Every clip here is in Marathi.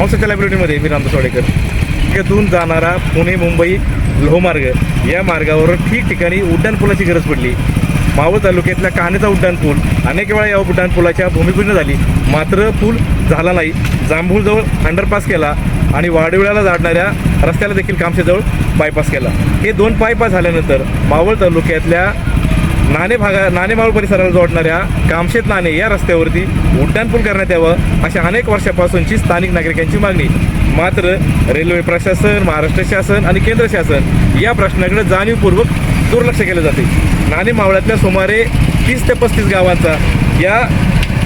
मॉक्सच्या लायब्ररीमध्ये मी रामदास वाडेकर. तिथून जाणारा पुणे मुंबई लोहमार्ग या मार्गावर ठिकठिकाणी उड्डाणपुलाची गरज पडली. मावळ तालुक्यातल्या कहाणीचा उड्डाणपूल अनेक वेळा या उड्डाणपुलाच्या भूमिपूजन झाली. मात्र पूल झाला नाही. जांभूळजवळ अंडरपास केला आणि वाडविळ्याला जाणाऱ्या रस्त्याला देखील कामशेजवळ बायपास केला. हे दोन बायपास झाल्यानंतर मावळ तालुक्यातल्या नाणे भागा नाणेमाळ परिसराला जोडणाऱ्या कामशेत नाणे या रस्त्यावरती उड्डाणपूल करण्यात यावं अशा अनेक वर्षापासूनची स्थानिक नागरिकांची मागणी. मात्र रेल्वे प्रशासन महाराष्ट्र शासन आणि केंद्र शासन या प्रश्नाकडे जाणीवपूर्वक दुर्लक्ष केलं जाते. नाणे मावळ्यातल्या सुमारे तीस ते पस्तीस गावांचा या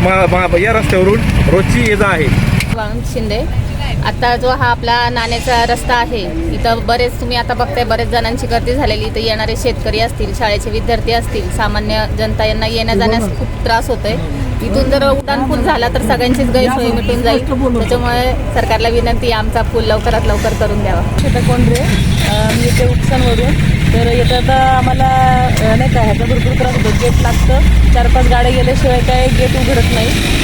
मा, मा या रस्त्यावरून रोजची ये जा आहे. वाळूंज शिंदे. आता जो हा आपला नाण्याचा रस्ता आहे इथं बरेच तुम्ही आता बघताय बरेच जणांची गर्दी झालेली. इथं येणारे शेतकरी असतील शाळेचे विद्यार्थी असतील सामान्य जनता यांना येण्या जाण्यास खूप त्रास होतोय. इथून जर उड्डाणपूल झाला तर सगळ्यांचीच गैरसोय मिटून जाईल. त्याच्यामुळे सरकारला विनंती आमचा पूल लवकरात लवकर करून द्यावा. श्वेता कोंढरे मी इथे उपसनवरून तर येतं आता आम्हाला नाही का ह्याचा भरपूर त्रास होतो गेट लागतं. चार पाच गाड्या गेल्याशिवाय काय गेट उघडत नाही.